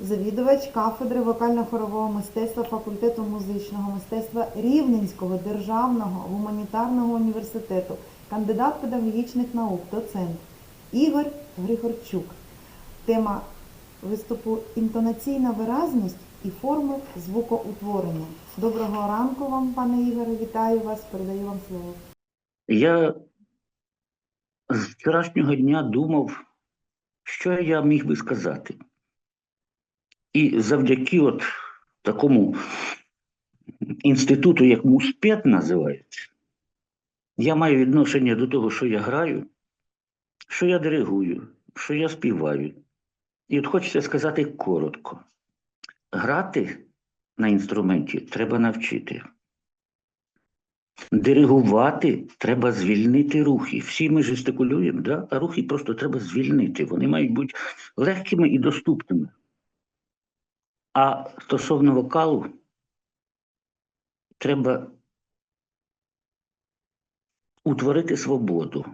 завідувач кафедри вокально-хорового мистецтва факультету музичного мистецтва Рівненського державного гуманітарного університету, кандидат педагогічних наук, доцент Ігор Григорчук. Тема виступу інтонаційна виразність і форми звукоутворення. Доброго ранку вам, пане Ігоре, вітаю вас, передаю вам слово. Я з вчорашнього дня думав, що я міг би сказати. І завдяки от такому інституту, як МУСПЕТ називається, я маю відношення до того, що я граю, що я диригую, що я співаю. І от хочеться сказати коротко: грати на інструменті треба навчити. Диригувати треба звільнити рухи. Всі ми жестикулюємо, да? а рухи просто треба звільнити. Вони мають бути легкими і доступними. А стосовно вокалу, треба утворити свободу.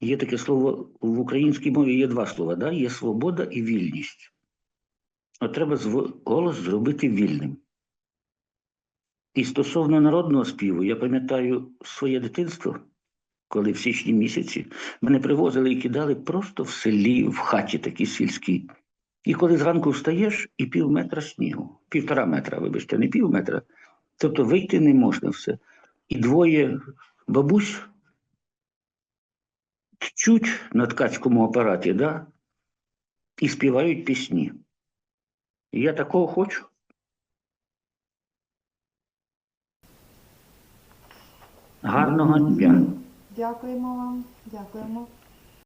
Є таке слово в українській мові є два слова, да? є свобода і вільність. От треба голос зробити вільним. І стосовно народного співу, я пам'ятаю своє дитинство, коли в січні місяці мене привозили і кидали просто в селі, в хаті такі сільській. І коли зранку встаєш і пів метра снігу, півтора метра, вибачте, не пів метра, тобто вийти не можна все. І двоє бабусь тчуть на ткацькому апараті, да? і співають пісні. Я такого хочу. Гарного дня. Дякуємо вам, дякуємо.